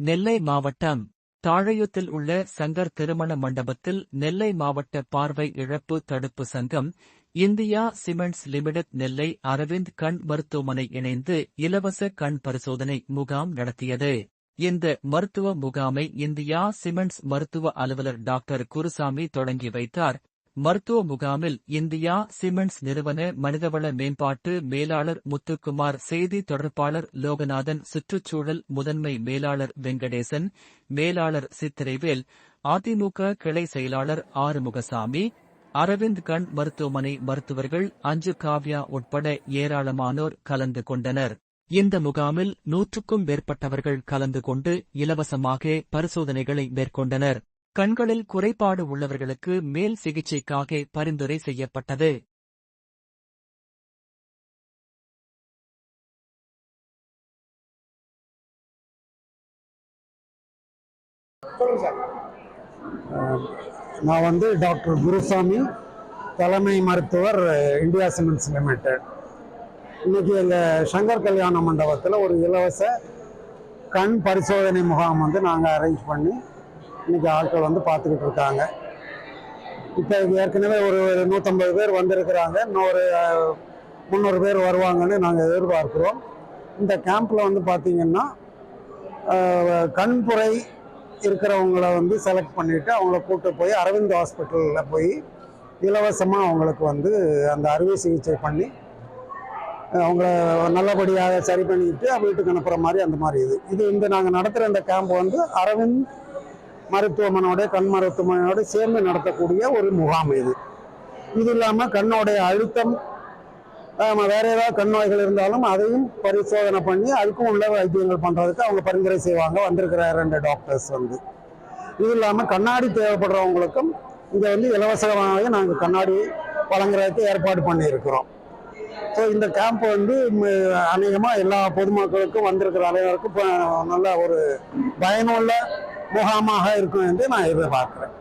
நெல்லை மாவட்டம் தாழையூத்தில் உள்ள சங்கர் திருமண மண்டபத்தில் நெல்லை மாவட்ட பார்வை இழப்பு தடுப்பு சங்கம் India cements limited Nellai Aravind கண் மருத்துவமனை இணைந்து இலவச கண் பரிசோதனை முகாம் நடத்தியது. இந்த மருத்துவ முகாமை இந்தியா சிமெண்ட்ஸ் மருத்துவ அலுவலர் டாக்டர் குருசாமி தொடங்கி வைத்தார். மருத்துவ முகாமில் இந்தியா சிமெண்ட்ஸ் நிறுவன மனிதவள மேம்பாட்டு மேலாளர் முத்துக்குமார் செய்தி தொடர்பாளர் லோகநாதன் சுற்றுச்சூழல் முதன்மை மேலாளர் வெங்கடேசன் மேலாளர் சித்திரைவேல் அதிமுக கிளை செயலாளர் ஆறுமுகசாமி அரவிந்த் கண் மருத்துவமனை மருத்துவர்கள் அஞ்சு காவ்யா உட்பட ஏராளமானோர் கலந்து கொண்டனர். இந்த முகாமில் நூற்றுக்கும் மேற்பட்டவர்கள் கலந்து கொண்டு இலவசமாக பரிசோதனைகளை மேற்கொண்டனர். கண்களில் குறைபாடு உள்ளவர்களுக்கு மேல் சிகிச்சைக்காக பரிந்துரை செய்யப்பட்டது. நான் வந்து டாக்டர் குருசாமி தலைமை மருத்துவர் இந்தியா சிமெண்ட்ஸ் லிமிடெட். இன்னைக்கு எங்கள் சங்கர் கல்யாண மண்டபத்தில் ஒரு இலவச கண் பரிசோதனை முகாம் வந்து நாங்கள் அரேஞ்ச் பண்ணி இன்னைக்கு ஆட்கள் வந்து பார்த்துக்கிட்டு இருக்காங்க. இப்போ ஏற்கனவே ஒரு நூற்றம்பது பேர் வந்திருக்கிறாங்க. இன்னொரு ஒரு முந்நூறு பேர் வருவாங்கன்னு நாங்கள் எதிர்பார்க்குறோம். இந்த கேம்பில் வந்து பார்த்திங்கன்னா கண்புரை இருக்கிறவங்கள வந்து செலக்ட் பண்ணிவிட்டு அவங்கள கூட்டு போய் அரவிந்த் ஹாஸ்பிட்டலில் போய் இலவசமாக அவங்களுக்கு வந்து அந்த அறுவை சிகிச்சை பண்ணி அவங்கள நல்லபடியாக சரி பண்ணிட்டு வீட்டுக்கு அனுப்புகிற மாதிரி அந்த மாதிரி இது. இது இந்த நாங்கள் நடத்துகிற இந்த கேம்ப் வந்து அரவிந்த் மருத்துவமனையோட கண் மருத்துவமனையோட சேர்ந்து நடத்தக்கூடிய ஒரு முகாம் இது. இது இல்லாமல் கண்ணோடைய அழுத்தம் வேற ஏதாவது கண் நோய்கள் இருந்தாலும் அதையும் பரிசோதனை பண்ணி அதுக்கும் உள்ள வைத்தியங்கள் பண்ணுறதுக்கு அவங்க பரிந்துரை செய்வாங்க. வந்திருக்கிற ரெண்டு டாக்டர்ஸ் வந்து. இது இல்லாமல் கண்ணாடி தேவைப்படுறவங்களுக்கும் இங்கே வந்து இலவசமாக நாங்கள் கண்ணாடி வழங்குறதுக்கு ஏற்பாடு பண்ணியிருக்கிறோம். ஸோ இந்த கேம்ப் வந்து அநேகமாக எல்லா பொதுமக்களுக்கும் வந்திருக்கிற அனைவருக்கும் இப்போ நல்ல ஒரு பயனுள்ள முகாமாக இருக்கும் என்று நான் எதிர்பார்க்கிறேன்.